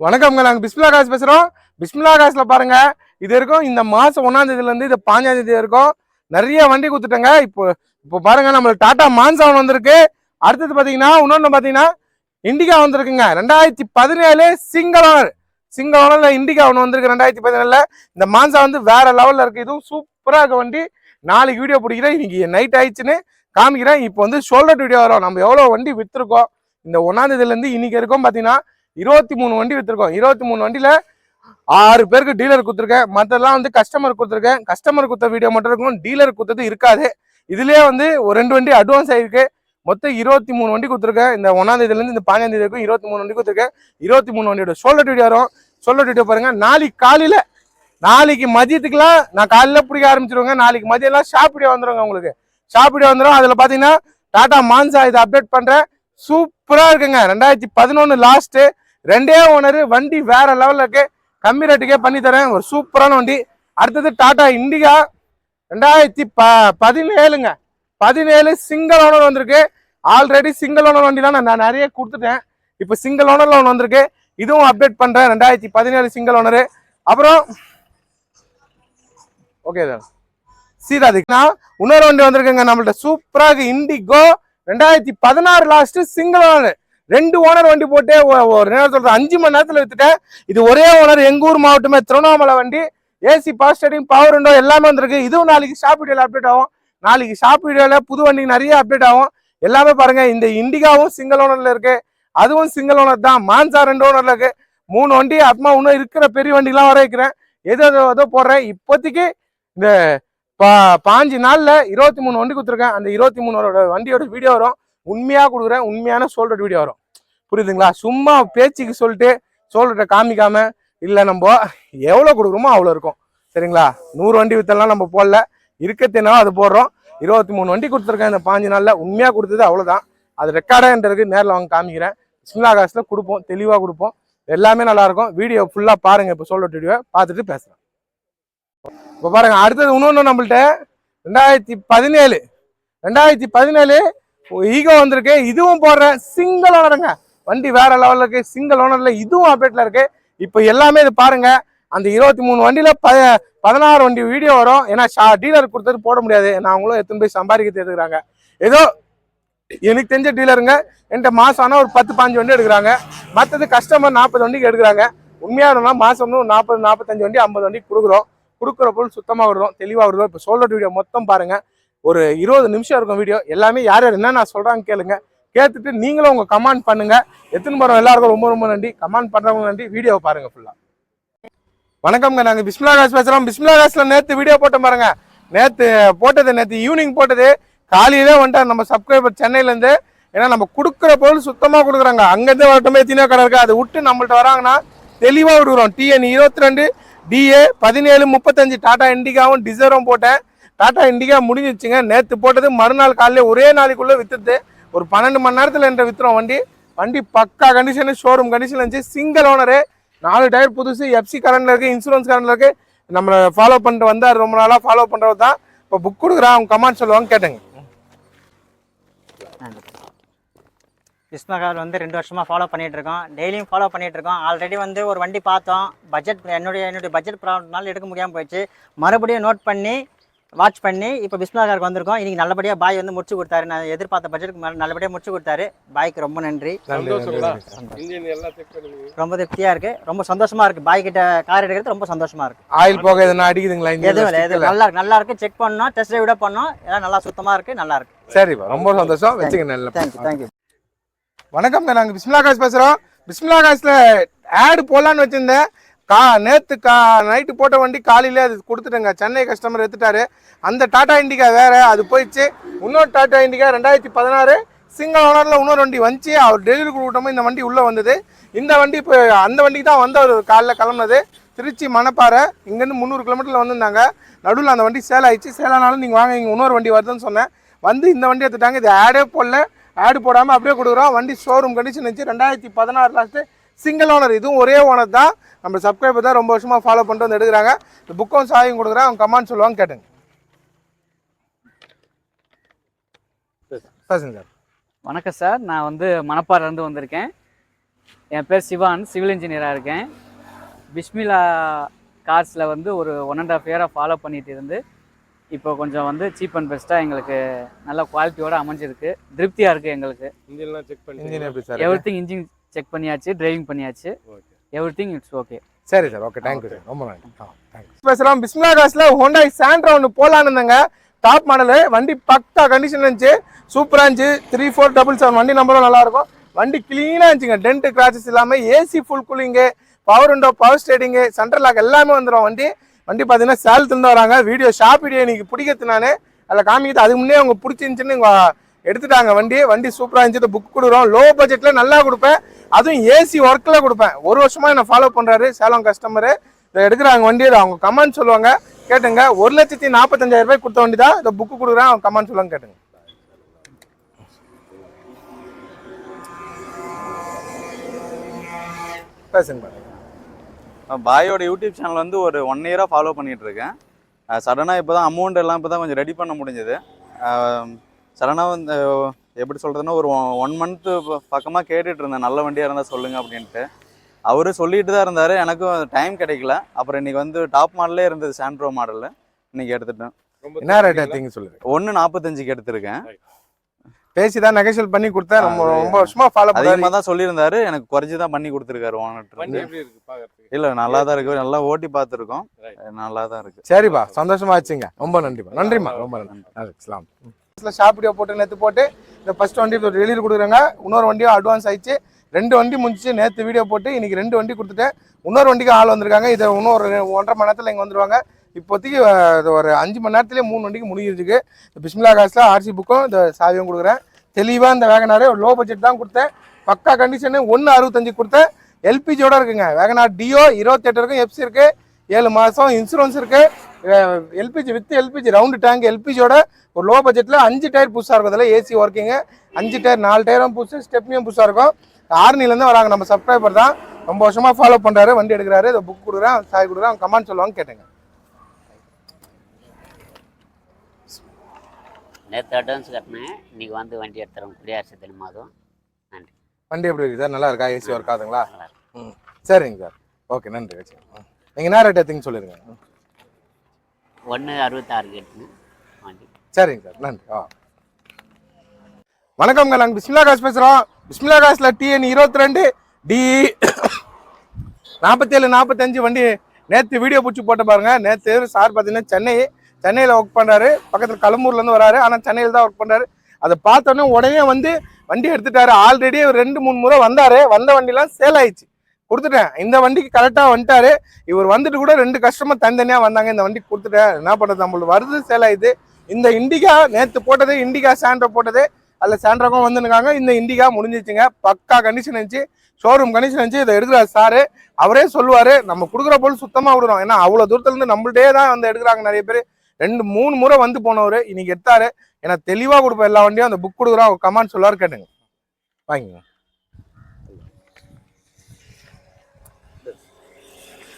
வணக்கம்ங்க நாங்கள் பிஸ்மிலா காசு பேசுகிறோம் பிஸ்மிலா காசில் பாருங்கள் இது இருக்கும் இந்த மாதம் ஒன்னாம் இது பாஞ்சாம் தேதி வரைக்கும் நிறைய வண்டி கொடுத்துட்டேங்க இப்போ இப்போ பாருங்க நம்மளுக்கு டாட்டா மான்சவன் வந்திருக்கு. அடுத்தது பார்த்தீங்கன்னா இன்னொன்று பார்த்தீங்கன்னா இண்டிகா வந்திருக்குங்க. ரெண்டாயிரத்தி பதினேழு சிங்கிள் ஓனர் சிங்கிள் ஓனரில் இண்டிகா ஒன்று வந்திருக்கு ரெண்டாயிரத்தி பதினேழில். இந்த மான்சா வந்து வேறு லெவலில் இருக்குது இதுவும் சூப்பராக இருக்க வண்டி. நாளைக்கு வீடியோ பிடிக்கிறேன். இன்றைக்கி நைட் ஆயிடுச்சுன்னு காமிக்கிறேன். இப்போ வந்து ஷோல்டர் வீடியோ வரும். நம்ம எவ்வளோ வண்டி விற்றுருக்கோம் இந்த ஒன்றாந்தேதியிலேருந்து இன்றைக்கி இன்னைக்கு இருக்கும் பார்த்தீங்கன்னா இருபத்தி மூணு வண்டி விற்றுருக்கோம் இருபத்தி மூணு வண்டியில ஆறு பேருக்கு டீலர் கொடுத்துருக்கேன். மற்றெல்லாம் வந்து கஸ்டமர் கொடுத்துருக்கேன். கஸ்டமர் கொடுத்த வீடியோ மட்டும் இருக்கும். டீலர் கொடுத்தது இருக்காது. இதுலயே வந்து ஒரு ரெண்டு வண்டி அட்வான்ஸ் ஆயிருக்கு. மொத்தம் இருபத்தி மூணு வண்டி கொடுத்துருக்கேன். இந்த ஒன்னாம் தேதியில இருந்து இந்த பதினஞ்சு தேதி வரைக்கும் இருபத்தி மூணு வண்டி கொடுத்துருக்கேன். இருபத்தி மூணு வண்டியோட ஷோல்டர் வீடியோ வரும். ஷோல்டர் வீடியோ பாருங்க. நாளைக்கு காலையில நாளைக்கு மதியத்துக்குலாம் நான் காலையில பிடிக்க ஆரம்பிச்சிருவேங்க. நாளைக்கு மதியம்லாம் ஷாப் வீடியோ வந்துருங்க உங்களுக்கு. ஷாப் வீடியோ வந்துடும் அதுல பாத்தீங்கன்னா டாடா மான்சா இதை அப்டேட் பண்றேன். சூப்பரா இருக்குங்க. ரெண்டாயிரத்தி பதினொன்னு லாஸ்ட்டு ரெண்டே ஓனர் வண்டி வேற லெவலில் இருக்கு. கம்மி ரேட்டுக்கே பண்ணி தரேன். ஒரு சூப்பரான வண்டி. அடுத்தது டாடா இண்டிகா ரெண்டாயிரத்தி ப பதினேழுங்க. பதினேழு சிங்கிள் ஓனர் வந்திருக்கு. ஆல்ரெடி சிங்கிள் ஓனர் வண்டி தான் நான் நிறைய கொடுத்துட்டேன். இப்போ சிங்கிள் ஓனர்ல ஒன்று வந்திருக்கு. இதுவும் அப்டேட் பண்ணுறேன் ரெண்டாயிரத்தி பதினேழு சிங்கிள் ஓனரு அப்புறம் ஓகே சார் சீதாதிக்னா இன்னொரு வண்டி வந்திருக்குங்க. நம்மள்ட்ட சூப்பராக இண்டிகோ ரெண்டாயிரத்தி பதினாறு லாஸ்ட்டு சிங்கிள் ஓனர் ரெண்டு ஓனர் வண்டி போட்டு ஒரு நேரம் சொல்றது அஞ்சு மணி நேரத்துல வித்துட்டேன். இது ஒரே ஓனர் எங்கள் ஊர் மாவட்டமே திருவண்ணாமலை வண்டி. AC power steering power window எல்லாமே வந்திருக்கு. இதுவும் நாளைக்கு ஷாப் வீடியோல அப்டேட் ஆகும். நாளைக்கு ஷாப் வீடியோல புது வண்டி நிறைய அப்டேட் ஆகும். எல்லாமே பாருங்க இந்த இண்டிகாவும் சிங்கிள் ஓனர்ல இருக்கு. அதுவும் சிங்கிள் ஓனர் தான். மான்சா ரெண்டு ஓனர்ல இருக்கு. மூணு வண்டி அப்புறமா இன்னும் இருக்கிற பெரிய வண்டிலாம் வர வைக்கிறேன். எதோ எதோ ஏதோ போடுறேன். இப்போதைக்கு இந்த பா பாஞ்சு நாள்ல இருபத்தி மூணு வண்டி கொடுத்துருக்கேன். அந்த இருபத்தி மூணு வண்டியோட வீடியோ வரும். உண்மையாக கொடுக்குறேன் உண்மையான சோல்டர் வீடியோ வரும். புரியுதுங்களா? சும்மா பேச்சுக்கு சொல்லிட்டு சோல்டரை காமிக்காம இல்லை நம்ம எவ்வளோ கொடுக்குறோமோ அவ்வளோ இருக்கும். சரிங்களா? நூறு வண்டி வித்தெல்லாம் நம்ம போடல. இருக்கத்தினாலும் அது போடுறோம். இருபத்தி மூணு வண்டி கொடுத்துருக்கேன் இந்த பாஞ்சு நாளில். உண்மையாக கொடுத்தது அவ்வளோதான் அது ரெக்கார்டாகன்றது நேரில் வாங்க காமிக்கிறேன். சிம்லா காசில் கொடுப்போம் தெளிவாக கொடுப்போம். எல்லாமே நல்லாயிருக்கும் வீடியோ ஃபுல்லாக பாருங்கள் இப்போ சோல்டர் வீடியோ பார்த்துட்டு பேசுகிறேன் இப்போ பாருங்கள் அடுத்தது இன்னொன்று நம்மள்ட்ட. ரெண்டாயிரத்தி பதினேழு. ரெண்டாயிரத்தி பதினேழு ஈகோ வந்திருக்கு. இதுவும் போடுறேன். சிங்கிள் ஓனருங்க வண்டி வேற லெவலில் இருக்கு. சிங்கிள் ஓனர்ல இதுவும் அப்டேட்ல இருக்கு. இப்போ எல்லாமே இது பாருங்க. அந்த இருபத்தி மூணு வண்டியில ப பதினாறு வண்டி வீடியோ வரும். ஏன்னா டீலர் கொடுத்தது போட முடியாது. நான் அவங்களும் எத்தனை போய் சம்பாதிக்க எடுக்கிறாங்க. ஏதோ எனக்கு தெரிஞ்ச டீலருங்க என்கிட்ட மாசம் ஆனால் ஒரு பத்து பாஞ்சு வண்டி எடுக்கிறாங்க. மற்றது கஸ்டமர் நாற்பது வண்டிக்கு எடுக்கிறாங்க. உண்மையாக இருந்தால் மாசம் ஒரு நாற்பது நாற்பத்தஞ்சு வண்டி ஐம்பது வண்டி கொடுக்குறோம். கொடுக்குற பொருள் சுத்தமாக விடுறோம் தெளிவாக வருதோ இப்போ சோல்டர் வீடியோ மொத்தம் பாருங்கள் ஒரு இருபது நிமிஷம் இருக்கும் வீடியோ எல்லாமே யார் யார் என்ன நான் சொல்கிறாங்க கேளுங்க. கேட்டுட்டு நீங்களும் உங்கள் கமெண்ட் பண்ணுங்கள் எத்தனை மரம் எல்லாருக்கும் ரொம்ப ரொம்ப நன்றி. கமெண்ட் பண்ணுறவங்க நன்றி. வீடியோ பாருங்கள் ஃபுல்லாக வணக்கம்ங்க. நாங்கள் பிஸ்மிலா காசு பேசுகிறோம் பிஸ்மிலா காசுல நேற்று வீடியோ போட்டோம் பாருங்க. நேற்று போட்டது நேற்று ஈவினிங் போட்டது. காலையிலே வந்துட்டார் நம்ம சப்ஸ்கிரைபர் சென்னையிலேருந்து. ஏன்னா நம்ம கொடுக்குற பொருள் சுத்தமாக கொடுக்குறாங்க. அங்கேருந்து வரட்டுமே எத்தனையோ கடை இருக்குது அதை விட்டு நம்மள்ட்ட வராங்கன்னா தெளிவாக விடுறோம். டிஎன் இருபத்தி ரெண்டு டிஏ பதினேழு முப்பத்தஞ்சு டாடா இண்டிகாவும் டிசரும் போட்டேன். டாடா இண்டிகா முடிஞ்சிச்சுங்க. நேற்று போட்டது மறுநாள் காலையில் ஒரே நாளைக்குள்ளே வித்துட்டு ஒரு பன்னெண்டு மணி நேரத்தில் என்ற வித்துறோம் வண்டி. வண்டி பக்கா கண்டிஷனு ஷோரூம் கண்டிஷன் இருந்துச்சு. சிங்கிள் ஓனரு நாலு டயர் புதுசு எஃப்சி கரண்டில் இருக்குது இன்சூரன்ஸ் கரண்டில் இருக்குது நம்மளை ஃபாலோ பண்ணிட்டு வந்தார் ரொம்ப நாளாக ஃபாலோ பண்ணுறது தான். இப்போ புக் கொடுக்குறான் அவங்க கமெண்ட் சொல்லுவாங்க கேட்டேங்க. விஸ்மகார் வந்து ரெண்டு வருஷமாக ஃபாலோ பண்ணிகிட்டு இருக்கோம். டெய்லியும் ஃபாலோ பண்ணிகிட்ருக்கோம் இருக்கோம். ஆல்ரெடி வந்து ஒரு வண்டி பார்த்தோம். பட்ஜெட் என்னுடைய என்னுடைய பட்ஜெட் ப்ராப்ளம்னால எடுக்க முடியாமல் போயிடுச்சு. மறுபடியும் நோட் பண்ணி வாட்ச் பண்ணி இப்போ பிஸ்மகாருக்கு வந்திருக்கோம். இன்னைக்கு நல்லபடியாக பாய் வந்து முடிச்சு கொடுத்தாரு. நான் எதிர்பார்த்த பட்ஜெட்டுக்கு மேலே நல்லபடியாக முடிச்சு கொடுத்தாரு. பாய்க்கு ரொம்ப நன்றி. ரொம்ப திருப்தியாக இருக்கு. ரொம்ப சந்தோஷமா இருக்கு. பாய் கிட்ட கார் எடுக்கிறது ரொம்ப சந்தோஷமா இருக்கு. ஆயில் போக எதுனா அடிக்குதுங்களா எதுவும் இல்லை எதுவும் நல்லா இருக்கு. நல்லா இருக்கு. செக் பண்ணோம். டெஸ்ட் விட பண்ணோம். எல்லாம் நல்லா சுத்தமாக இருக்கு. நல்லா இருக்கு. சரிப்பா ரொம்ப சந்தோஷம். வச்சுக்க நல்ல தேங்க்யூ தேங்க்யூ வணக்கம்ங்க நாங்க பிஸ்மிலா காசு பேசுறோம். பிஸ்மிலா காசுல ஆடு போடலான்னு வச்சிருந்தேன். கா நேற்று கா நைட்டு போட்ட வண்டி காலையில அது கொடுத்துட்டேங்க. சென்னை கஸ்டமர் எடுத்துட்டாரு. அந்த டாடா இண்டிகா வேறு அது போயிடுச்சு. இன்னொரு டாடா இண்டிகா ரெண்டாயிரத்தி பதினாறு சிங்கிள் ஓனரில் இன்னொரு வண்டி வந்துச்சு. அவர் டெலிவரி கொடுக்கட்டோமோ இந்த வண்டி உள்ளே வந்தது. இந்த வண்டி இப்போ அந்த வண்டிக்கு தான் வந்து அவர் காலைல கிளம்புனது. திருச்சி மணப்பாறை இங்கேருந்து முந்நூறு கிலோமீட்டரில் வந்திருந்தாங்க. நடுவில் அந்த வண்டி சேல் ஆயிடுச்சு. சேலானாலும் நீங்கள் வாங்க இங்கே இன்னொரு வண்டி வருதுன்னு சொன்னேன். வந்து இந்த வண்டி எடுத்துட்டாங்க. இது ஆடே போடல. ஆடு போடாமல் அப்படியே கொடுக்குறோம். வண்டி ஷோரூம் கண்டிஷன் இருந்துச்சு. ரெண்டாயிரத்தி பதினாறு லாஸ்ட்டு சிங்கிள் ஓனர் இதுவும் ஒரே ஓனர் தான். நம்ம சப்ஸ்கிரைபர் தான் ரொம்ப வருஷமாக ஃபாலோ பண்ணிட்டு வந்து எடுக்கிறாங்க. இந்த புக்கும் சாயும் கொடுக்குறேன். அவங்க கமெண்ட் சொல்லுவாங்க கேட்டுங்க. பேசுங்க சார் வணக்கம் சார். நான் வந்து மணப்பாறையிலேருந்து வந்திருக்கேன். என் பேர் சிவான். சிவில் இன்ஜினியராக இருக்கேன். பிஸ்மிலா கார்ஸில் வந்து ஒரு ஒன் அண்ட் ஆஃப் இயராக ஃபாலோ பண்ணிட்டு இருந்து இப்போ கொஞ்சம் வந்து சீப் அண்ட் பெஸ்ட்டாக எங்களுக்கு நல்ல குவாலிட்டியோட அமைஞ்சிருக்கு. திருப்தியாக இருக்குது எங்களுக்கு. இன்ஜின்லாம் செக் பண்ணி எவ்ரி திங் இன்ஜின் செக் பண்ணியாச்சு டிரைவிங் பண்ணியாச்சு. Okay every thing it's okay சரி sir okay thank you sir. ரொம்ப நன்றி. தேங்க்ஸ் பேசுகிறோம் பிஸ்மிலா காசில் ஹோண்டாய் சாண்ட்ரா ஒன்று போலான்னு இருந்தாங்க டாப் மாடலு வண்டி பக்கா கண்டிஷன் இருந்துச்சு. சூப்பராக இருந்துச்சு. த்ரீ ஃபோர் டபுள் செவன் வண்டி நம்பரும் நல்லா இருக்கும். வண்டி க்ளீனாக இருந்துச்சுங்க. டென்ட் கிராச்சஸ் இல்லாமல் AC full cooling power window power steering central lock எல்லாமே வந்துடும் வண்டி. வண்டி பார்த்தீங்கன்னா சேலத்துலேருந்து வராங்க. வீடியோ ஷாப் வீடியோ இன்னைக்கு பிடிக்கிறது நான். அதில் காமிக்கிறது அதுக்கு முன்னே அவங்க பிடிச்சிருந்துச்சின்னு எடுத்துட்டாங்க வண்டி வண்டி சூப்பராக இருந்துச்சு புக் கொடுக்குறோம். லோ பட்ஜெட்டில் நல்லா கொடுப்பேன். அதுவும் ஏசி ஒர்க்கில் கொடுப்பேன். ஒரு வருஷமாக என்னை ஃபாலோ பண்ணுறாரு சேலம் கஸ்டமரு இதை எடுக்கிறாங்க வண்டி அவங்க கமெண்ட் சொல்லுவாங்க. கேட்டுங்க ஒரு லட்சத்தி நாற்பத்தஞ்சாயிரம் ரூபாய் கொடுத்த வண்டி தான். இதை புக்கு கொடுக்குறேன் அவங்க கமெண்ட் சொல்லுவாங்க கேட்டுங்க. பேசுங்க பாயோட யூடியூப் சேனல் வந்து ஒரு ஒன் இயராக ஃபாலோ பண்ணிகிட்ருக்கேன் சடனாக இப்போ தான் அமௌண்ட் எல்லாம் இப்போ தான் கொஞ்சம் ரெடி பண்ண முடிஞ்சது. சடனாக வந்து எப்படி சொல்கிறதுன்னா ஒரு ஒன் மந்த்து பக்கமாக கேட்டுட்டு இருந்தேன். நல்ல வண்டியாக இருந்தால் சொல்லுங்கள் அப்படின்ட்டு. அவரு சொல்லிட்டு தான் இருந்தார். எனக்கும் டைம் கிடைக்கல. அப்புறம் இன்னைக்கு வந்து டாப் மாடலே இருந்தது சாண்ட்ரோ மாடலில் இன்னைக்கு எடுத்துட்டேன். என்ன ரேட் எடுத்தீங்க சொல்லுங்க. ஒன்று நாற்பத்தஞ்சுக்கு எடுத்திருக்கேன். பேசி தான் நெகோஷியல் பண்ணி கொடுத்தேன். ரொம்ப ரொம்ப வருஷமா ஃபாலோ அதிகமாக தான் சொல்லியிருந்தாரு. எனக்கு குறைச்சி தான் பண்ணி கொடுத்துருக்காரு வண்டி ஓனர் எப்படி இருக்கு? பாக்குறதுக்கு. இல்லை நல்லா தான் இருக்கு. நல்லா ஓட்டி பார்த்துருக்கோம். நல்லா தான் இருக்கு. சரிப்பா சந்தோஷமா ஆச்சுங்க. ரொம்ப நன்றிப்பா. நன்றிம்மா. ரொம்ப நன்றி. ஷாப் வீடியோ போட்டு நேற்று போட்டு இந்த ஃபஸ்ட் வண்டி டெலிவரி கொடுக்குறாங்க. இன்னொரு வண்டியும் அட்வான்ஸ் ஆயிடுச்சு. ரெண்டு வண்டி முடிச்சு நேற்று வீடியோ போட்டு இன்றைக்கி ரெண்டு வண்டி கொடுத்துட்டேன். இன்னொரு வண்டிக்கு ஆள் வந்திருக்காங்க. இதை இன்னும் ஒரு ஒன்றரை மணி நேரத்தில் இங்கே வந்துருவாங்க. இப்போதைக்கு இது ஒரு அஞ்சு மணி நேரத்துலேயே மூணு வண்டிக்கு முடிஞ்சிருக்கு. இந்த பிஸ்மிலா காசில் ஆர்சி புக்கும் இந்த சாவியும் கொடுக்குறேன். தெளிவாக இந்த வேகனாரே லோ பட்ஜெட் தான் கொடுத்தேன். பக்கா கண்டிஷனு ஒன்று அறுபத்தஞ்சு கொடுத்தேன். எல்பிஜியோட இருக்குங்க. வேகனார் டியோ இருபத்தெட்டு இருக்கும் எஃப்சி இருக்குது ஏழு மாதம் இன்சூரன்ஸ் இருக்கு. LPG with LPG round tank எல்பிஜியோட ஒரு லோ பட்ஜெட்டில் அஞ்சு டயர் புதுசாக இருக்கும். அதில் ஏசி ஒர்க்கிங்கு அஞ்சு டயர் நாலு டயரும் புதுசு ஸ்டெப்னியும் புதுசாக இருக்கும். ஆர்னிலேருந்து வராங்க நம்ம சப்ஸ்கிரைபர் தான். ரொம்ப வருஷமாக ஃபாலோ பண்ணுறாரு வண்டி எடுக்கிறாரு இதை புக் கொடுக்குறேன் சாய் கொடுக்குறேன் கமெண்ட் சொல்லுவாங்க கேட்டுங்க. நேற்று அட்வான்ஸ் கட்டினேன். இன்னைக்கு வந்து வண்டி எடுத்துறோம். குடியரசு தினம் அதுவும்? நன்றி. வண்டி எப்படி இருக்கு? சார் நல்லா இருக்கா? ஏசி ஒர்க் ஆகுதுங்களா. ம். சரிங்க சார். ஓகே நன்றி. வச்சு நீங்கள் என்ன ரேட் எடுத்தீங்க சொல்லிடுங்க. ஒன்று அறுபத்தாறு கேட்டுங்க வண்டி சரிங்க சார் நன்றி. ஆ. வணக்கம்ங்க நாங்கள் பிஸ்மிலா காசு பேசுகிறோம் பிஸ்மிலா காசில் டிஎன் இருபத்தி ரெண்டு டி நாற்பத்தேழு நாற்பத்தஞ்சு வண்டி நேற்று வீடியோ பிடிச்சி போட்டு பாருங்க. நேற்று சார் பார்த்தீங்கன்னா சென்னை சென்னையில் ஒர்க் பண்ணுறாரு பக்கத்தில் கடம்பூர்லேருந்து வராரு. ஆனால் சென்னையில் தான் ஒர்க் பண்ணுறாரு அதை பார்த்தோன்னே உடனே வந்து வண்டி எடுத்துட்டாரு. ஆல்ரெடி ரெண்டு மூணு முறை வந்தாரு. வந்த வண்டிலாம் சேல் ஆயிடுச்சு. கொடுத்துட்டேன். இந்த வண்டிக்கு கரெக்டாக வந்துட்டாரு. இவர் வந்துட்டு கூட ரெண்டு கஸ்டமர் தனித்தனியாக வந்தாங்க. இந்த வண்டிக்கு கொடுத்துட்டேன். என்ன பண்ணுறது நம்மளுக்கு வருது சேலை இது இந்த இண்டிகா நேற்று போட்டது இண்டிகா சாண்ட்ரோ போட்டது. அதில் சாண்ட்ரோக்கும் வந்துருக்காங்க இந்த இண்டிகா முடிஞ்சிச்சுங்க. பக்கா கண்டிஷன் இருந்துச்சு. ஷோரூம் கண்டிஷன் இருந்துச்சு. இதை எடுக்கிறார் சாரு. அவரே சொல்லுவார் நம்ம கொடுக்குற பொருள் சுத்தமாக விடுறோம் ஏன்னா அவ்வளோ தூரத்துலேருந்து நம்மள்டே தான் வந்து எடுக்கிறாங்க நிறைய பேர். ரெண்டு மூணு முறை வந்து போனவர். இன்னைக்கு எடுத்தாரு. ஏன்னா தெளிவாக கொடுப்பேன் எல்லா வண்டியும். அந்த புக் கொடுக்குறோம். அவர் கமெண்ட் சொல்லுவார் கேட்டுங்க. வாங்கிங்க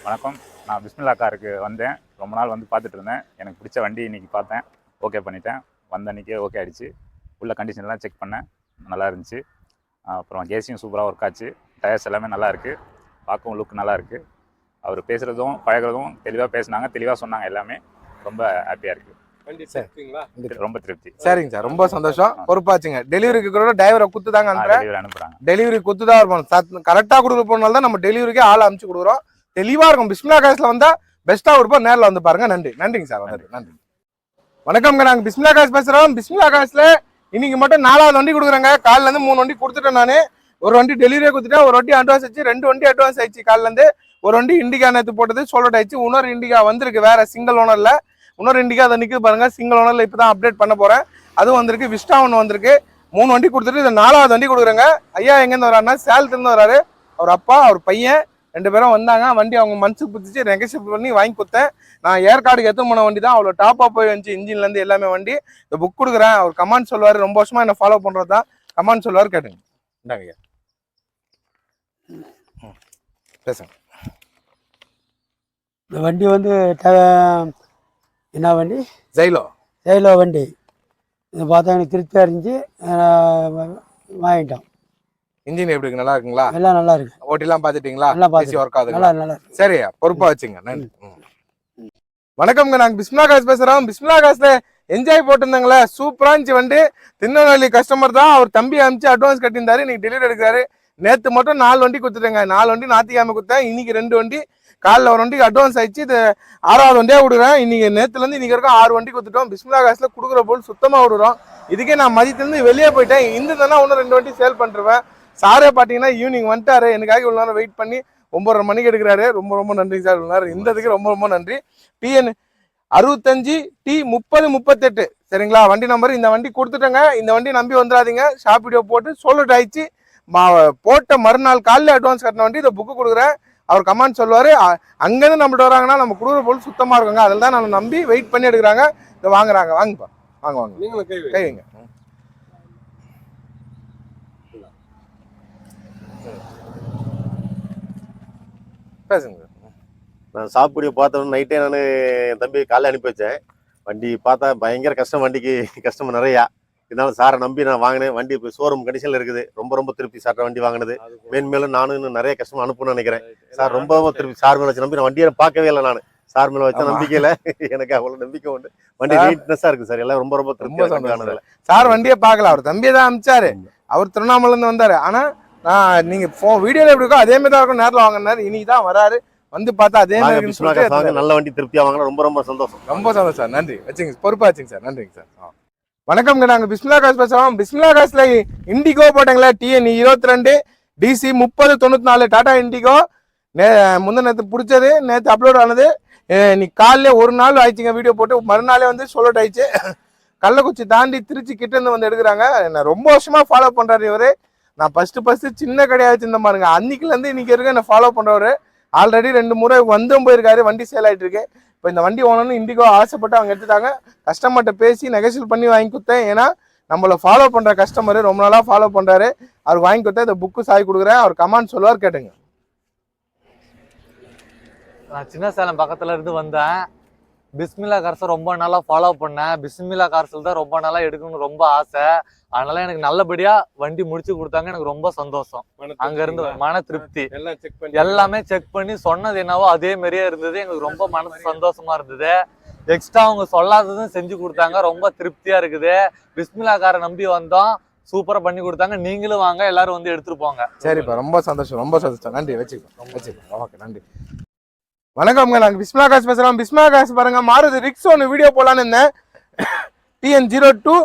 வணக்கம். நான் பிஸ்மில்லா காருக்கு வந்தேன். ரொம்ப நாள் வந்து பார்த்துட்டு இருந்தேன். எனக்கு பிடிச்ச வண்டி இன்னைக்கு பார்த்தேன். ஓகே பண்ணிட்டேன். வந்த அன்றைக்கே ஓகே ஆயிடுச்சு. உள்ள கண்டிஷன்லாம் செக் பண்ணேன். நல்லா இருந்துச்சு. அப்புறம் கேஸியும் சூப்பராக ஒர்க் ஆச்சு. டயர்ஸ் எல்லாமே நல்லா இருக்குது பார்க்கவும் லுக் நல்லா இருக்குது அவர் பேசுகிறதும் பழகுறதும் தெளிவாக பேசுனாங்க. தெளிவாக சொன்னாங்க எல்லாமே. ரொம்ப ஹாப்பியாக இருக்குது வண்டி சரி. செக்குங்களா ரொம்ப திருப்தி. சரிங்க சார். ரொம்ப சந்தோஷம். பொறுப்பாச்சுங்க. டெலிவரிக்கு கூட டிரைவரை குத்து தாங்க அனுப்புறேன் டெலிவரி குத்து தான் இருப்போம் கரெக்டாக கொடுக்க போனால தான் நம்ம டெலிவரிக்கே ஆள் அனுப்பிச்சு கொடுக்குறோம். தெளிவாக இருக்கும். பிஸ்மிலா காசில் வந்தால் பெஸ்ட்டாக இருப்போம் நேரில் வந்து பாருங்கள் நன்றி. நன்றிங்க சார். நன்றி நன்றி. வணக்கம்ங்க. நாங்கள் பிஸ்மிலா காசு பேசுகிறோம் பிஸ்மிலா காசில் இன்னைக்கு மட்டும் நாலாவது வண்டி கொடுக்குறேங்க. காலிலேருந்து மூணு வண்டி கொடுத்துட்டேன் நான். ஒரு வண்டி டெலிவரியே கொடுத்துட்டேன். ஒரு வண்டி அட்வான்ஸ் ஆச்சு. ரெண்டு வண்டி அட்வான்ஸ் ஆயிடுச்சு காலிலேருந்து ஒரு வண்டி இண்டிகா நேற்று போட்டது. சோல்ட் ஆயிடுச்சு. இன்னொரு இண்டிகா வந்திருக்கு. வேற சிங்கிள் ஓனரில் இன்னொரு இண்டிகா அதை நிற்குது பாருங்க. சிங்கிள் ஓனரில் இப்போ தான் அப்டேட் பண்ண போகிறேன் அதுவும் வந்திருக்கு. விஸ்டா ஒன்று வந்திருக்கு. மூணு வண்டி கொடுத்துட்டு இது நாலாவது வண்டி கொடுக்குறேங்க. ஐயா எங்கேருந்து வராருன்னா சேலத்துலேருந்து வராரு. அவர் அப்பா அவர் பையன். ரெண்டு பேரும் வந்தாங்க. வண்டி அவங்க மனசுக்கு பிடிச்சி நெகோசியேட் பண்ணி வாங்கி கொடுத்தேன். நான் ஏற்காடுக்கு எத்தனை போன வண்டி தான் அவ்வளோ டாப்பாக போய் வந்துச்சு இன்ஜின்லேருந்து எல்லாமே வண்டி. இந்த புக் கொடுக்குறேன். அவர் கமெண்ட் சொல்லுவார். ரொம்ப வருஷமா என்ன ஃபாலோ பண்ணுறது தான் கமெண்ட் சொல்லுவார் கேட்டுங்க. இந்தாங்க ஐயா. பேசுங்க. இந்த வண்டி வந்து என்ன வண்டி? ஜெயிலோ சைலோ வண்டி. இது பார்த்தா எனக்கு திருப்தியாக இருந்துச்சு. வாங்கிட்டோம். இன்ஜின் எப்படி இருக்கு? நல்லா இருக்குங்களா? எல்லாம் நல்லா இருக்கு. ஓட்டிலாம் பாத்துட்டீங்களா நல்லா ஏசி பார்த்து ஒர்க் ஆகுதுங்களா? நல்லா நல்லா இருக்கு. சரியா பொறுப்பா வச்சுங்க. நன்றி. வணக்கம்ங்க நாங்க பிஸ்மிலா காசு பேசுறோம் பிஸ்மிலா காசுல என்ஜாய் போட்டிருந்தாங்களே. சூப்பரா இருந்துச்சு வண்டி. திருநெல்வேலி கஸ்டமர் தான். அவர் தம்பி அனுப்பிச்சு அட்வான்ஸ் கட்டியிருந்தாரு. இன்னைக்கு டெலிவரி எடுக்கிறாரு. நேத்து மட்டும் நாலு வண்டி கொடுத்துட்டேங்க. நாலு வண்டி ஞாத்திக்கிழமை கொடுத்தேன். இன்னைக்கு ரெண்டு வண்டி. காலைல ஒரு வண்டிக்கு அட்வான்ஸ் ஆயிடுச்சு. இது ஆறாவது வண்டியா கொடுக்குறேன் இன்னைக்கு நேத்துல இருந்து இன்னைக்கு வரைக்கும் ஆறு வண்டி கொடுத்துட்டோம். பிஸ்மிலா காசுல கொடுக்குற போல் சுத்தமா விடுறோம். இதுக்கே நான் மதியத்துல வெளியே போயிட்டேன். இருந்ததுன்னா இன்னும் ரெண்டு வண்டி சேல் பண்ணிருவேன். சாரே பாத்தீங்கன்னா ஈவினிங் வந்துட்டாரு. எனக்காக இவ்வளவு நேரம் வெயிட் பண்ணி ஒன்பதரை மணிக்கு எடுக்கிறாரு. ரொம்ப ரொம்ப நன்றி சார் இவ்வளவு நேரம். இருந்ததுக்கு ரொம்ப ரொம்ப நன்றி. டிஎன் அறுபத்தஞ்சு டி முப்பது முப்பத்தெட்டு. சரிங்களா? வண்டி நம்பர் இந்த வண்டி கொடுத்துட்டேங்க. இந்த வண்டி நம்பி வந்துடாதீங்க. ஷாப் வீடியோ போட்டு சோல்ட் ஆயிடுச்சு. மா- போட்ட மறுநாள் காலையில் அட்வான்ஸ் கட்டின வண்டி இதை புக்கு கொடுக்குறேன். அவர் கமெண்ட் சொல்லுவார். அங்கேருந்து நம்மள்ட்ட வராங்கன்னா நம்ம கொடுக்குற பொருள் சுத்தமாக இருக்குங்க. அதில் தான் நான் நம்பி வெயிட் பண்ணி எடுக்கிறாங்க. இதை வாங்குறாங்க. வாங்கப்பா. வாங்க வாங்க. நீங்களும் கை கை வைங்க பேசுங்க. நான் சாப்பிடிய பார்த்தவொடனே நைட்டே நான் என் தம்பி காலைல அனுப்பி வச்சேன். வண்டி பார்த்தா பயங்கர கஷ்டம் வண்டிக்கு கஷ்டம் நிறையா. இருந்தாலும் சாரை நம்பி நான் வாங்கினேன். வண்டி இப்போ ஷோரூம் கண்டிஷனில் இருக்குது. ரொம்ப ரொம்ப திருப்பி சார்ட்ட வண்டி வாங்கினது. மேன்மேலும் நானும் இன்னும் நிறைய கஷ்டம் அனுப்பணும்னு நினைக்கிறேன். சார் ரொம்ப ரொம்ப திருப்பி சார் மேலே வச்ச நம்பி நான் வண்டியை பார்க்கவே இல்லை நான். சார் மேலே வச்ச. நம்பிக்கையில் எனக்கு அவ்வளோ நம்பிக்கை உண்டு. வண்டி நீட்னஸாக இருக்குது சார். எல்லாம் ரொம்ப ரொம்ப ரொம்ப திருப்தியா சந்தோஷம் ஆனதில்ல சார் வண்டியை பார்க்கல. அவர் தம்பியை தான் அனுப்பிச்சாரு அவர் திருவண்ணாமலேருந்து வந்தாரு. ஆனா நான் நீங்க ஃபோ வீடியோல எப்படி இருக்கோ அதே மாதிரி தான் இருக்கும். நேரில் வாங்கினாரு இன்னைக்கு தான் வராரு. வந்து பார்த்தா அதே மாதிரி நல்ல வண்டி திருப்தியா வாங்கினா ரொம்ப ரொம்ப சந்தோஷம். ரொம்ப சந்தோஷம் சார். நன்றி. வச்சுங்க பொறுப்பா வச்சுங்க சார். நன்றிங்க சார். ஆ. வணக்கம்ங்க நாங்க பிஸ்மிலா காசு பேசுறோம் பிஸ்மிலா காசுல இண்டிகோ போட்டாங்களே? டிஎன் இருபத்தி ரெண்டு டிசி முப்பது தொண்ணூத்தி நாலு டாடா இண்டிகோ. நே முந்தின நேற்று பிடிச்சது நேற்று அப்லோட் ஆனது. இன்னைக்கு காலையில ஒரு நாள் ஆயிடுச்சுங்க வீடியோ போட்டு. மறுநாளே வந்து சொல்லட் ஆயிடுச்சு. கள்ளக்குறிச்சி தாண்டி திருச்சி கிட்ட இருந்து வந்து எடுக்கிறாங்க. என்ன ரொம்ப வருஷமா ஃபாலோ பண்றாரு இவரு. நான் ஃபர்ஸ்ட் ஃபர்ஸ்ட் சின்ன கடையா வச்சிருந்தேன் பாருங்க. அன்னைக்குலேருந்து இன்னைக்கு இருக்க என்ன ஃபாலோ பண்ணுறவர் ஆல்ரெடி ரெண்டு முறை வந்தும் போயிருக்காரு வண்டி சேல் ஆகிட்டு இருக்கு. இப்போ இந்த வண்டி ஓனர்னு இண்டிகோ ஆசைப்பட்டு அவங்க எடுத்துட்டாங்க. கஸ்டமர்கிட்ட பேசி நெகோசியேட் பண்ணி வாங்கி கொடுத்தேன். ஏன்னா நம்மளை ஃபாலோ பண்ணுற கஸ்டமர் ரொம்ப நாளாக ஃபாலோ பண்ணுறாரு அவர் வாங்கி கொடுத்தேன் இந்த புக்கு சாய் கொடுக்குறேன். அவர் கமாண்ட் சொல்லுவார் கேட்டுங்க. நான் சின்ன சேலம் பக்கத்துல இருந்து வந்தேன். பிஸ்மில்லா கார்ஸை ரொம்ப நாளா ஃபாலோ பண்ணேன். பிஸ்மில்லா கார்ஸில் தான் ரொம்ப நாளா எடுக்கணும்னு ரொம்ப ஆசை. அதனால எனக்கு நல்லபடியா வண்டி முடிச்சு கொடுத்தாங்க. எனக்கு ரொம்ப சந்தோஷம். அங்க இருந்து மன திருப்தி. எல்லாம் செக் பண்ணி எல்லாமே செக் பண்ணி சொன்னது என்னவோ அதே மாதிரியே இருந்தது. எங்களுக்கு ரொம்ப மனசு சந்தோஷமா இருந்தது. எக்ஸ்ட்ரா அவங்க சொல்லாததும் செஞ்சு கொடுத்தாங்க. ரொம்ப திருப்தியா இருக்குது. பிஸ்மில்லா காரை நம்பி வந்தோம். சூப்பரா பண்ணி கொடுத்தாங்க. நீங்களும் வாங்க. எல்லாரும் வந்து எடுத்துட்டு போங்க. சரிப்பா. ரொம்ப சந்தோஷம். ரொம்ப சந்தோஷம். நன்றி. வச்சுக்கோ. வச்சுக்கோ. ஓகே. நன்றி. வணக்கம்ங்க நாங்கள் பிஸ்மா காசு பேசுகிறோம் பிஸ்மா காசு பாருங்கள் மாறுது ரிக்ஸ் ஒன்று வீடியோ போலான்னு இருந்தேன். TN zero two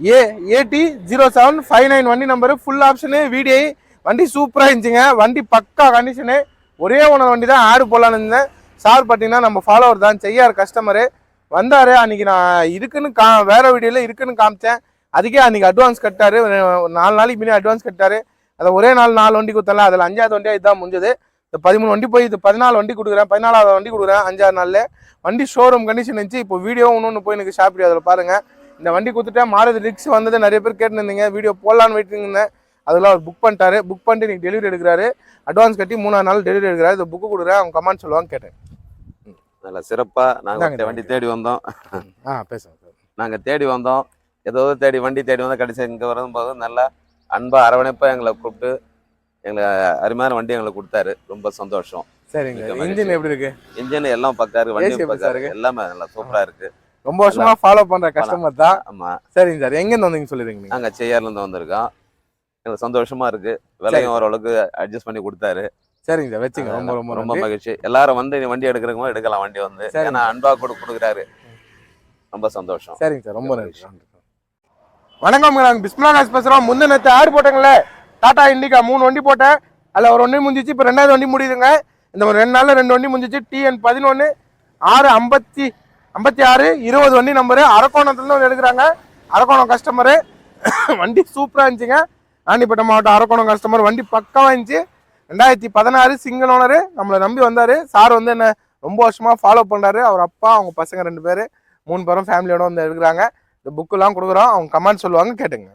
A AD zero seven five nine வண்டி நம்பரு ஃபுல் ஆப்ஷனு விடிஐ வண்டி சூப்பராக இருந்துச்சுங்க. வண்டி பக்கா கண்டிஷனு ஒரே ஒன்று வண்டி தான் ஆடு போகலான்னு இருந்தேன். சார் பார்த்தீங்கன்னா நம்ம ஃபாலோவர் தான் செய்யார் கஸ்டமரு வந்தார் அன்றைக்கி நான் இருக்குன்னு கா வேறு வீடியோவில் இருக்குன்னு காமிச்சேன். அதுக்கே அன்றைக்கி அட்வான்ஸ் கட்டார். நாலு நாளைக்கு முன்னாடி அட்வான்ஸ் கட்டார். அதை ஒரே நாள் நாலு வண்டி கொடுத்தல அதில் அஞ்சாவது வண்டியாக இதுதான் முடிஞ்சது. இந்த பதிமூணு வண்டி போய் இது பதினாலு வண்டி கொடுக்குறேன் பதினாலாவது வண்டி கொடுக்குறேன் அஞ்சாறு நாளில். வண்டி ஷோரூம் கண்டிஷன் இருந்துச்சு இப்போ வீடியோ ஒன்று போய் எனக்கு ஷாப் அதில் பாருங்க. இந்த வண்டி கொடுத்துட்டேன் மாறுதி ரிக்ஸ் வந்தது நிறைய பேர் கேட்டுருந்தீங்க வீடியோ போடலான்னு வெயிட்டிங் இருந்தேன். அதெல்லாம் அவர் புக் பண்ணிட்டாரு. புக் பண்ணிட்டு இன்னைக்கு டெலிவரி எடுக்கிறாரு. அட்வான்ஸ் கட்டி மூணாவது நாள் டெலிவரி எடுக்கிறாரு. இந்த புக்கு கொடுக்குறேன் அவங்க கமெண்ட் சொல்லுவாங்க கேட்டேன். நல்ல சிறப்பா. நாங்க இந்தாங்க இந்த வண்டி தேடி வந்தோம். ஆ பேசுங்க சார் நாங்க தேடி வந்தோம். ஏதோ தேடி வண்டி தேடி வந்தோம். கடைசி இங்க வரும்போது நல்லா அன்பா அரவணைப்பா எங்களை கூப்பிட்டு எங்களை அருமையான வண்டி எங்களுக்கு கொடுத்தாரு. ரொம்ப சந்தோஷம். சரிங்க. இன்ஜின் எப்படி இருக்கு? இன்ஜின் எல்லாம் பக்காரு AC வண்டி பக்காரு. இருக்கு? எல்லாமே நல்லா சூப்பரா இருக்கு. ரொம்ப வருஷமா ஃபாலோ பண்ற கஸ்டமர் தான். ஆமா. சரிங்க சார். எங்கேருந்து வந்தீங்க சொல்லிடுங்க நீங்க? செய்யார்ல இருந்து வந்திருக்கோம். எங்களுக்கு சந்தோஷமா இருக்கு. விலையும் ஓரளவுக்கு அட்ஜஸ்ட் பண்ணி கொடுத்தாரு. சரிங்க சார். வச்சுங்க. ரொம்ப ரொம்ப ரொம்ப மகிழ்ச்சி. எல்லாரும் வந்து வண்டி எடுக்கிறவங்க எடுக்கலாம் வண்டி வந்து. ஏன்னா அன்பா கொடு கொடுக்குறாரு. ரொம்ப சந்தோஷம். சரிங்க சார். ரொம்ப நன்றி. வணக்கம் நாங்கள் பிஸ்மிலா காசு பேசுகிறோம் முந்தின நேற்று ஆறு போட்டேங்களே டாடா இண்டிகா மூணு வண்டி போட்டேன். அதில் ஒரு வண்டி முடிஞ்சிச்சு இப்போ ரெண்டாவது வண்டி முடியுதுங்க. இந்த ஒரு ரெண்டு நாளில் ரெண்டு வண்டி முடிஞ்சிச்சு. டிஎன் பதினொன்று ஆறு ஐம்பத்தி ஐம்பத்தி ஆறு இருபது வண்டி நம்பரு. அரக்கோணத்துலேருந்து வந்து எடுக்கிறாங்க. அரக்கோணம் கஸ்டமரு வண்டி சூப்பராக இருந்துச்சுங்க. ராணிப்பேட்டை மாவட்டம் அரக்கோணம் கஸ்டமர் வண்டி பக்கமாக இருந்துச்சு. ரெண்டாயிரத்தி பதினாறு சிங்கிள் ஓனரு நம்மளை நம்பி வந்தார். சார் வந்து என்ன ரொம்ப வருஷமாக ஃபாலோ பண்ணுறாரு அவர் அப்பா அவங்க பசங்க ரெண்டு பேர். மூணு பேரும் ஃபேமிலியோடு வந்து எடுக்கிறாங்க. இந்த புக்கெல்லாம் கொடுக்குறோம். அவங்க கமெண்ட் சொல்லுவாங்க கேட்டுங்க.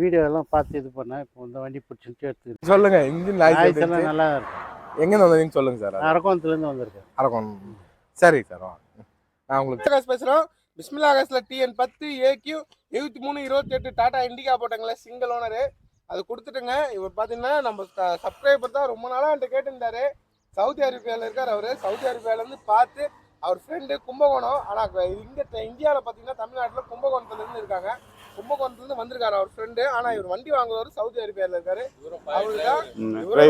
வீடியோ எல்லாம் பார்த்து இது பண்ணேன் இப்போ இந்த வண்டி பிடிச்சிட்டு எடுத்துக்கிட்டு. சொல்லுங்க இன்ஜின் லாய்ஸ் ஆயுதெல்லாம் நல்லா இருக்கு எங்க வந்தீங்க சொல்லுங்க சார் அரக்கோணத்துலேருந்து வந்திருக்கேன். அரக்கோணம். சரி சார் நான் உங்களுக்கு பேசுகிறோம் பிஸ்மில்லா காசில் டிஎன் பத்து ஏக்யூ எழுபத்தி மூணு இருபத்தி எட்டு டாடா இண்டிகா போட்டாங்களே சிங்கிள் ஓனரு அது கொடுத்துட்டுங்க. இவர் பார்த்தீங்கன்னா நம்ம சப்ஸ்கிரைபர் தான் ரொம்ப நாளாக என்கிட்ட கேட்டிருந்தாரு. சவுதி அரேபியாவில் இருக்கார் அவர். சவுதி அரேபியாவிலேருந்து பார்த்து அவர் ஃப்ரெண்டு கும்பகோணம். ஆனால் இங்கே இந்தியாவில் பார்த்தீங்கன்னா தமிழ்நாட்டில் கும்பகோணத்துலேருந்து இருக்காங்க. கும்பகோணத்துலேருந்து வந்திருக்காரு அவர் ஃப்ரெண்டு ஆனால் இவர் வண்டி வாங்குறவர் சவுதி அரேபியாவில் இருக்காரு. அவரு தான்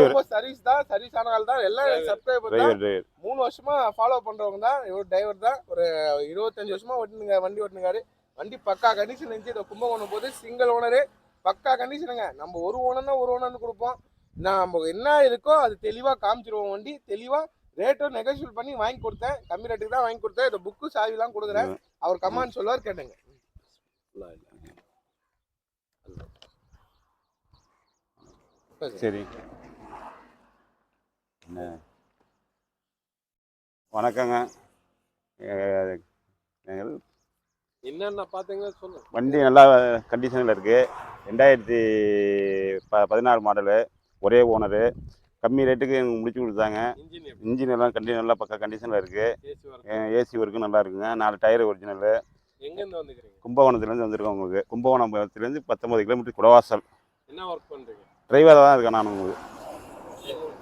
ரொம்ப சர்வீஸ் தான் சர்வீஸ் ஆன ஆள் தான் எல்லாம் சப்ஸ்கிரைபர் தான். மூணு வருஷமா ஃபாலோ பண்றவங்க தான். இவர் டிரைவர் தான். ஒரு இருபத்தஞ்சு வருஷமா ஓட்டுனுங்க வண்டி ஓட்டுனுங்காரு. வண்டி பக்கா கண்டிஷன் இருந்துச்சு. இதை கும்பகோணம் போது சிங்கிள் ஓனரு பக்கா கண்டிஷனுங்க நம்ம ஒரு ஓனர்னா ஒரு ஓனர்னு கொடுப்போம். நம்ம என்ன இருக்கோ அது தெளிவா காமிச்சிருவோம் வண்டி. தெளிவா ரேட்டும் நெகோஷியல் பண்ணி வாங்கி கொடுத்தேன். கம்மி ரேட்டுக்கு தான் வாங்கி கொடுத்தேன். இந்த புக்கு சாவிலாம் கொடுக்குறேன். அவர் கமான்னு சொல்லுவார் கேட்டுங்க. சரி. என்ன? வணக்கங்க. எங்கள் என்னென்ன பாத்தீங்க சொல்லுங்க. வண்டி நல்லா கண்டிஷனில் இருக்குது ரெண்டாயிரத்தி ப பதினாறு மாடலு ஒரே ஓனரு கம்மி ரேட்டுக்கு எங்களுக்கு முடிச்சு கொடுத்தாங்க. இன்ஜின் எல்லாம் கண்டி நல்லா பக்கா கண்டிஷனில் இருக்குது ஏசி ஒர்க்கு நல்லா இருக்குங்க. நாலு டயர் ஒரிஜினலு எங்க இருந்து வந்துக்கிறீங்க கும்பகோணத்துலேருந்து வந்திருக்கோம் உங்களுக்கு. கும்பகோணத்துலேருந்து பத்தொம்பது கிலோமீட்டர் குடவாசல். என்ன ஒர்க் பண்றீங்க? டிரைவராக தான் இருக்கேன் நான் உங்களுக்கு.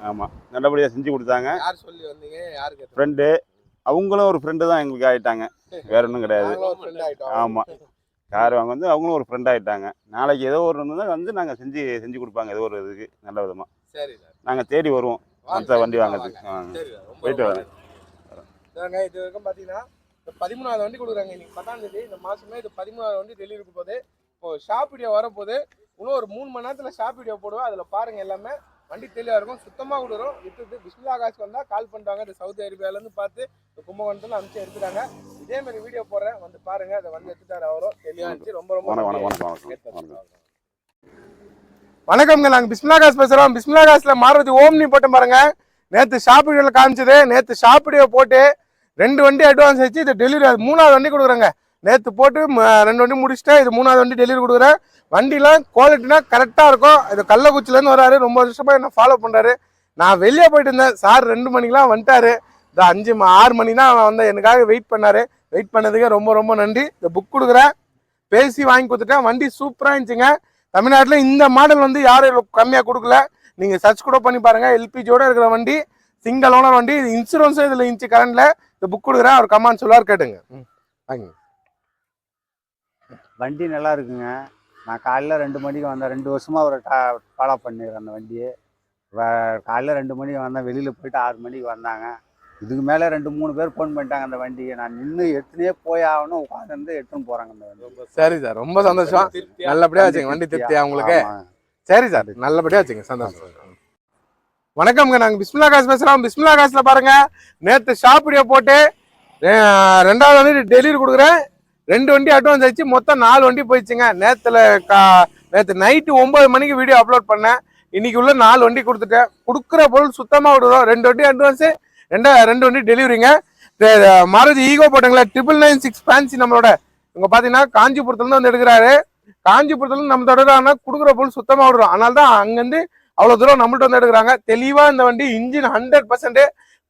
ஆமாம் நல்லபடியாக செஞ்சு கொடுத்தாங்க. யார் சொல்லி வந்தீங்க? யாருக்கு ஃப்ரெண்டு அவங்களும் ஒரு ஃப்ரெண்டு தான் எங்களுக்கு ஆயிட்டாங்க. வேற ஒன்றும் கிடையாது. ஆமாம் கார் வாங்க வந்து அவங்களும் ஒரு ஃப்ரெண்ட் ஆயிட்டாங்க. நாளைக்கு ஏதோ ஒரு இருந்தால் வந்து நாங்கள் செஞ்சு செஞ்சு கொடுப்பாங்க. ஏதோ ஒரு இதுக்கு நல்ல விதமாக சரி நாங்கள் தேடி வருவோம். மற்ற வண்டி வாங்க, வாங்குறதுக்கு போயிட்டு வரேன். இது வரைக்கும் பார்த்தீங்கன்னா இப்போ பதிமூணாவது வண்டி கொடுக்குறாங்க இன்னைக்கு பத்தாம் தேதி. இந்த மாசமே இது பதிமூணாவது வண்டி டெலிவரி போகுது. இப்போ ஷாப் வீடியோ வரப்போகுது. இன்னும் ஒரு மூணு மணி நேரத்தில் ஷாப் வீடியோ போடுவோம் அதில் பாருங்க எல்லாமே. வண்டி தெளிவாக இருக்கும். சுத்தமாக கொடுக்குறோம். விட்டுட்டு பிஸ்மிலா காசு வந்தால் கால் பண்ணிட்டாங்க. இந்த சவுதி அரேபியாவிலேருந்து பார்த்து இந்த கும்பகோணத்தில் அனுப்பிச்சு எடுத்துட்டாங்க. இதே மாதிரி வீடியோ போடுறேன். வந்து பாருங்க. அதை வந்து எடுத்துட்டாரு அவரும். தெளிவாக இருந்துச்சு. ரொம்ப ரொம்ப வணக்கம்ங்க. நாங்கள் பிஸ்மிலா காசு பேசுகிறோம் பிஸ்மிலா காசில் மாருதி ஓம்னி போட்டு பாருங்க. நேற்று ஷாப் வீடியோவில் காமிச்சது. நேற்று ஷாப் வீடியோ போட்டு ரெண்டு வண்டி அட்வான்ஸ் வச்சு இது டெலிவரி மூணாவது வண்டி கொடுக்குறேங்க. நேற்று போட்டு ம- ரெண்டு வண்டி முடிச்சுட்டேன் இது மூணாவது வண்டி டெலிவரி கொடுக்குறேன். வண்டிலாம் குவாலிட்டினா கரெக்டாக இருக்கும். இது கள்ளக்குச்சிலேருந்து வராரு. ரொம்ப வருஷமாக என்ன ஃபாலோ பண்ணுறாரு நான் வெளியே போயிட்டு இருந்தேன். சார் ரெண்டு மணிக்கெலாம் வந்துட்டாரு. இந்த அஞ்சு ம- ஆறு மணி தான் வந்து எனக்காக வெயிட் பண்ணார். வெயிட் பண்ணதுக்கு ரொம்ப ரொம்ப நன்றி. இந்த புக் கொடுக்குறேன். பேசி வாங்கி கொடுத்துட்டேன். வண்டி சூப்பராக இருந்துச்சுங்க. தமிழ்நாட்டில் இந்த மாடல் வந்து யாரும் கம்மியாக கொடுக்கல. நீங்கள் சர்ச் கூட பண்ணி பாருங்கள் எல்பிஜியோடு இருக்கிற வண்டி. சிங்கிள் ஓனர் வண்டி இன்சூரன்ஸும் இதில் இருந்துச்சு கரண்டில் இந்த புக் கொடுக்குறேன் அவர் கமான் சொல்லுவார் கேட்டுங்க. வாங்க வண்டி நல்லா இருக்குங்க. நான் காலைல ரெண்டு மணிக்கு வந்தேன். ரெண்டு வருஷமா ஒரு ஃபாலோ பண்ணிடுறேன் அந்த வண்டியை. காலைல ரெண்டு மணிக்கு வந்தேன். வெளியில் போயிட்டு ஆறு மணிக்கு வந்தாங்க. இதுக்கு மேலே ரெண்டு மூணு பேர் ஃபோன் பண்ணிட்டாங்க அந்த வண்டியை. நான் நின்று எடுத்துனே போய் ஆகணும் உட்காந்து எடுத்துன்னு போகிறாங்க அந்த வண்டி சரி சார். ரொம்ப சந்தோஷம். நல்லபடியாக வச்சுங்க வண்டி திருப்தியா உங்களுக்கு. சரி சார். நல்லபடியாக வச்சுங்க சந்தோஷம். வணக்கம்ங்க. நாங்கள் பிஸ்மிலா காசு பேசுகிறோம் பிஸ்மிலா காசில் பாருங்கள் நேற்று ஷாப் வீடியோ போட்டு ரெண்டாவது வண்டி டெலிவரி கொடுக்குறேன். ரெண்டு வண்டி அட்வான்ஸ் ஆச்சு மொத்தம் நாலு வண்டி போயிடுச்சுங்க. நேற்றுல கா நேற்று நைட்டு ஒம்பது மணிக்கு வீடியோ அப்லோட் பண்ணேன். இன்னைக்கு உள்ள நாலு வண்டி கொடுத்துட்டேன். கொடுக்குற பொருள் சுத்தமாக விடுறோம். ரெண்டு வண்டி அட்வான்ஸு ரெண்டா ரெண்டு வண்டி டெலிவரிங்க மாருதி ஈகோ போட்டங்களா ட்ரிபிள் நைன் சிக்ஸ் ஃபேன்சி நம்மளோட. இங்கே பார்த்தீங்கன்னா காஞ்சிபுரத்துலேருந்து வந்து எடுக்கிறாரு. காஞ்சிபுரத்துலேருந்து நம்ம தொடர்றாங்கன்னா கொடுக்குற பொருள் சுத்தமாக விடுறோம். அதனால தான் அங்கேருந்து அவ்வளோ தூரம் நம்மள்ட்ட வந்து எடுக்கிறாங்க. தெளிவாக இந்த வண்டி இன்ஜின் ஹண்ட்ரட் பர்சன்ட்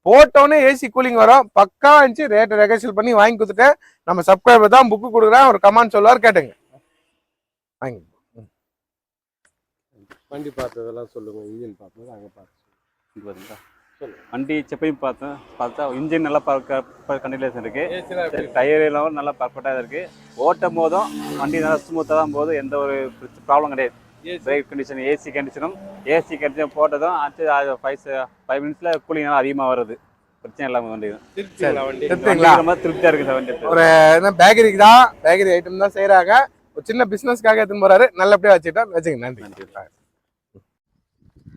போட்டோன்னே ஏசி கூலிங் வரும். பக்கா இருந்துச்சு. ரேட்டை ரெகர்சல் பண்ணி வாங்கி கொடுத்துட்டேன். நம்ம சப்ஸ்கிரைபர் தான் புக்கு கொடுக்குறேன். ஒரு கமாண்ட் சொல்லுவார் கேட்டுங்க. வாங்கி. வண்டி பார்த்ததெல்லாம் சொல்லுங்க. இன்ஜின் பார்த்தது அங்கே பார்த்து வண்டி செப்பையும் பார்த்தேன். பார்த்தா இன்ஜின் நல்லா பர்க்க கண்டிலேஷன் இருக்கு. டயர் எல்லாம் நல்லா பர்ஃபெக்டாக இருக்கு. ஓட்டும் போதும் வண்டி நல்லா ஸ்மூத்தாக தான் போகுது. எந்த ஒரு ப்ராப்ளம் கிடையாது. பிரேக் கண்டிஷன் ஏசி கண்டிஷனும் ஏசி கண்டிஷன் போட்டதும் அடுத்து ஃபைவ் ஃபைவ் மினிட்ஸில் கூலிங் நல்லா அதிகமாக வருது. பிரச்சனை இல்லாமல் வண்டி. திருப்திங்களா திருப்தியாக இருக்குது சார் வண்டி ஒரு என்ன பேக்கரிக்கு தான் பேக்கரி ஐட்டம் தான் செய்கிறாங்க ஒரு சின்ன பிஸ்னஸ்க்காக எடுத்துன்னு போறாரு. நல்லபடியாக வச்சுக்கிட்டா வச்சுங்க நன்றி.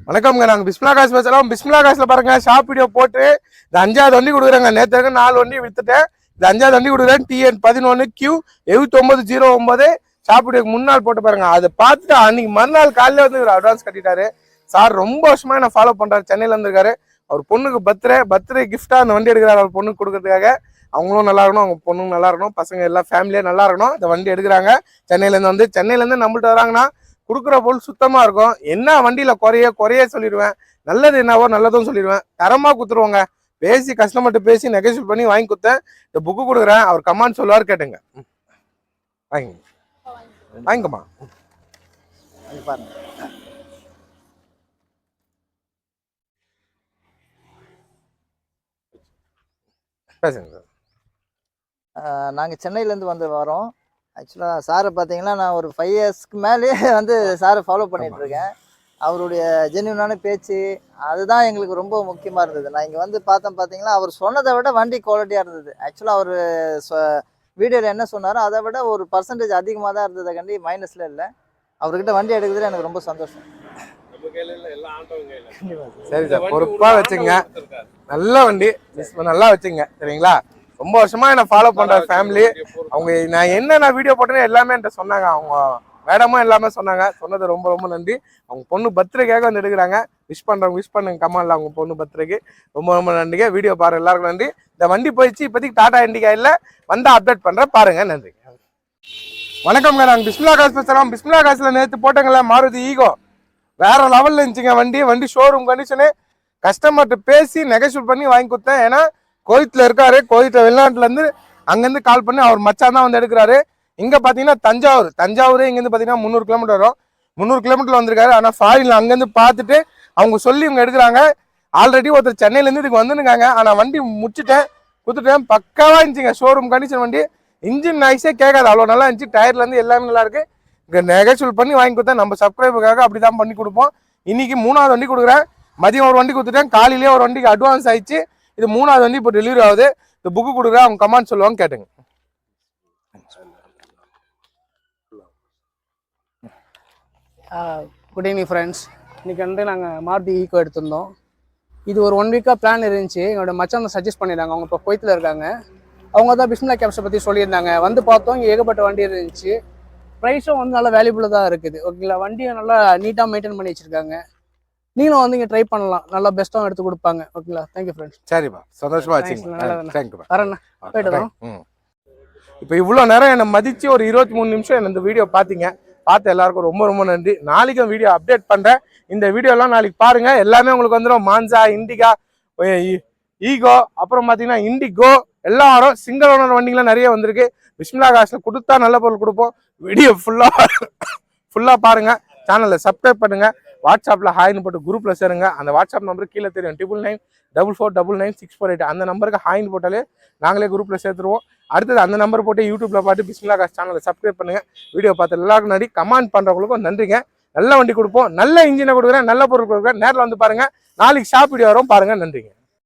வணக்கம்ங்க. நாங்கள் பிஸ்மிலா காசு பேசுகிறோம் பிஸ்மிலா காசில் பாருங்க ஷாப் வீடியோ போட்டு இந்த அஞ்சாவது வண்டி கொடுக்குறாங்க. நேற்று நாலு வண்டி வித்துட்டேன். இந்த அஞ்சாவது வண்டி கொடுக்குறேன். டிஎன் பதினொன்று கியூ எழுபத்தொம்பது ஜீரோ ஒம்பது சாப்பிடுக்கு முன்னாள் போட்டு பாருங்க. அதை பார்த்துட்டு அன்னைக்கு மறுநாள் காலையில வந்து இவர் அட்வான்ஸ் கட்டிட்டாரு. சார் ரொம்ப வருஷமா என்ன ஃபாலோ பண்றாரு. சென்னையில இருந்திருக்காரு. அவர் பொண்ணுக்கு பர்த்டே பர்த்டே கிஃப்டா அந்த வண்டி எடுக்கிறாரு. அவர் பொண்ணுக்கு கொடுக்கறதுக்காக. அவங்களும் நல்லா இருக்கணும் அவங்க பொண்ணும் நல்லா இருக்கணும் பசங்க எல்லாம் ஃபேமிலியே நல்லா இருக்கணும். இந்த வண்டி எடுக்கிறாங்க. சென்னையில இருந்து வந்து சென்னையில இருந்து நம்மள்ட்ட வராங்கன்னா கொடுக்குற பொருள் சுத்தமா இருக்கும். என்ன வண்டியில குறைய குறைய சொல்லிடுவேன். நல்லது என்னவோ நல்லதும் சொல்லிடுவேன். தரமா கொடுத்துருவோங்க. பேசி கஸ்டமர்கிட்ட பேசி நெகோசியேட் பண்ணி வாங்கி கொடுத்தேன். இந்த புக்கு கொடுக்குறேன். அவர் கமாண்ட் சொல்லுவார் கேட்டுங்க. வாங்கிங்க. வாங்கிக்கம்மா. அது பாருங்க. பேசுங்க. சார் நாங்கள் சென்னையிலேருந்து வந்து வரோம். ஆக்சுவலாக சாரை பார்த்தீங்கன்னா நான் ஒரு ஃபைவ் இயர்ஸ்க்கு மேலே வந்து சாரை ஃபாலோ பண்ணிட்டு இருக்கேன். அவருடைய ஜென்யூனான பேச்சு அதுதான் எங்களுக்கு ரொம்ப முக்கியமாக இருந்தது. நான் இங்கே வந்து பார்த்தேன் பார்த்தீங்கன்னா அவர் சொன்னதை விட வண்டி குவாலிட்டியாக இருந்தது. ஆக்சுவலாக அவர் வீடியோவில் என்ன சொன்னாரோ அதை விட ஒரு பர்சன்டேஜ் அதிகமாக தான் இருந்ததை கண்டி மைனஸில் இல்லை. அவர்கிட்ட வண்டி எடுக்கிறதுல எனக்கு ரொம்ப சந்தோஷம். சரி சார் பொறுப்பா வச்சுங்க. நல்ல வண்டி மிஸ் நல்லா வச்சுங்க சரிங்களா? ரொம்ப வருஷமா என்ன ஃபாலோ பண்ற ஃபேமிலி அவங்க நான் என்ன நான் வீடியோ போட்டேன்னு எல்லாமே என்கிட்ட சொன்னாங்க. அவங்க மேடமும் எல்லாமே சொன்னாங்க. சொன்னது ரொம்ப ரொம்ப நன்றி. அவங்க பொண்ணு பர்த்டேக்காக வந்து எடுக்கிறாங்க. விஷ் பண்றவங்க விஷ் பண்ணுங்க. கமால்ல அவங்க பொண்ணு பர்த்டேக்கு. ரொம்ப ரொம்ப நன்றிங்க. வீடியோ பாருங்க எல்லாருக்கும் நன்றி. இந்த வண்டி போயிடுச்சு. இப்போதைக்கு டாடா இண்டிகா இல்ல. வந்தா அப்டேட் பண்ணுறேன் பாருங்க நன்றி. வணக்கம்ங்க நாங்கள் பிஸ்மிலா காசு பேசுகிறோம் பிஸ்மிலா காசுல நேற்று போட்டங்களே மாருதி ஈகோ. வேற லெவல்ல இருந்துச்சுங்க வண்டி. வண்டி ஷோரூம் கண்டிஷனு கஸ்டமர்கிட்ட பேசி நெகோஷியேட் பண்ணி வாங்கி கொடுத்தேன். ஏன்னா கோயத்தில் இருக்காரு. கோயத்தில் வெளிநாட்டுல இருந்து அங்கேருந்து கால் பண்ணி அவர் மச்சான் தான் வந்து எடுக்கிறாரு. இங்கே பார்த்தீங்கன்னா தஞ்சாவூர். தஞ்சாவூரே இங்கேருந்து பார்த்தீங்கன்னா முந்நூறு கிலோமீட்டர் வரும். முந்நூறு கிலோமீட்டர் வந்திருக்காரு. ஆனால் ஃபாரின்ல அங்கேருந்து பார்த்துட்டு அவங்க சொல்லி இவங்க எடுக்கிறாங்க. ஆல்ரெடி ஒருத்தர் சென்னையிலேருந்து இதுக்கு வந்துருக்காங்க ஆனால் வண்டி முடிச்சுட்டேன் கொடுத்துட்டேன் பக்காவாக இருந்துச்சுங்க. ஷோரூம் கண்டிஷன் வண்டி. இன்ஜின் நைஸே கேட்காது. அவ்வளோ நல்லா இருந்துச்சு. டயர்லேருந்து எல்லாமே நல்லாயிருக்கு இங்கே நெகச்சுவல் பண்ணி வாங்கி கொடுத்தேன். நம்ம சப்ஸ்கிரைபருக்காக அப்படி தான் பண்ணி கொடுப்போம். இன்றைக்கி மூணாவது வண்டி கொடுக்குறேன். மதியம் ஒரு வண்டி கொடுத்துட்டேன் காலையிலேயே ஒரு வண்டிக்கு அட்வான்ஸ் ஆயிடுச்சு. இது மூணாவது வண்டி இப்போ டெலிவரி ஆகுது. இந்த புக்கு கொடுக்குறேன். அவங்க கமாண்ட் சொல்லுவாங்க கேட்டுங்க. குட் ஈவினிங் ஃப்ரெண்ட்ஸ் இன்றைக்கி வந்து நாங்கள் மாருதி ஈக்கோ எடுத்திருந்தோம். இது ஒரு ஒன் வீக்காக பிளான் இருந்துச்சு. என்னோட மச்சான் சஜஸ்ட் பண்ணியிருந்தாங்க அவங்க இப்போ குவைத்தில் இருக்காங்க. அவங்க தான் பிஸ்மிலா கேப்ஸை பற்றி சொல்லியிருந்தாங்க. வந்து பார்த்தோம். இங்கே ஏகப்பட்ட வண்டி இருந்துச்சு. ப்ரைஸும் வந்து நல்லா வேல்யூபுளாக தான் இருக்குது. ஓகேங்களா வண்டியை நல்லா நீட்டாக மெயின்டைன் பண்ணி வச்சுருக்காங்க. நீங்களும் வந்து இங்கே ட்ரை பண்ணலாம். நல்லா பெஸ்ட்டாகவும் எடுத்து கொடுப்பாங்க. ஓகேங்களா தேங்க்யூ ஃப்ரெண்ட்ஸ் சரிப்பா சந்தோஷமா Thanks, வச்சுங்க நல்லதுண்ணா. தேங்க்யூப்பா வரேண்ணா போயிட்டு வரோம். இப்போ இவ்வளோ நேரம் என்னை மதிச்சு ஒரு இருபத்தி மூணு நிமிஷம் என்ன இந்த வீடியோ பார்த்தீங்க பார்த்த எல்லாருக்கும் ரொம்ப ரொம்ப நன்றி. நாளைக்கும் வீடியோ அப்டேட் பண்ணுறேன் இந்த வீடியோலாம் நாளைக்கு பாருங்கள் எல்லாமே உங்களுக்கு வந்துடும் மான்சா இண்டிகா ஈகோ அப்புறம் பார்த்தீங்கன்னா இண்டிகோ எல்லாரும் சிங்கிள் ஓனர் வண்டிங்களாம் நிறைய வந்திருக்கு. பிஸ்மிலா காசில் கொடுத்தா நல்ல பொருள் கொடுப்போம். வீடியோ ஃபுல்லாக ஃபுல்லாக பாருங்கள் சேனலில் சப்ஸ்கிரைப் பண்ணுங்கள் வாட்ஸ்அப்பில் ஹாய்னு போட்டு குரூப்பில் சேருங்க. அந்த வாட்ஸ்அப் நம்பர் கீழே தெரியும். Triple nine double four double nine six four eight அந்த நம்பருக்கு ஹாய்னு போட்டாலே நாங்களே குரூப்பில் சேர்த்துருவோம். அடுத்தது அந்த நம்பர் போட்டு யூடியூப்பில் பார்த்து பிஸ்மிலா காசு சேனலை சப்ஸ்கிரைப் பண்ணுங்கள் வீடியோ பார்த்து எல்லாருக்கும் நடி கமெண்ட் பண்ணுறவங்களுக்கும் நன்றிங்க. நல்ல வண்டி கொடுப்போம். நல்ல இன்ஜினை கொடுக்குறேன். நல்ல பொருள் கொடுக்குறேன். நேரில் வந்து பாருங்கள் நாளைக்கு ஷாப் வீடியோ வரும். பாருங்கள் நன்றிங்க.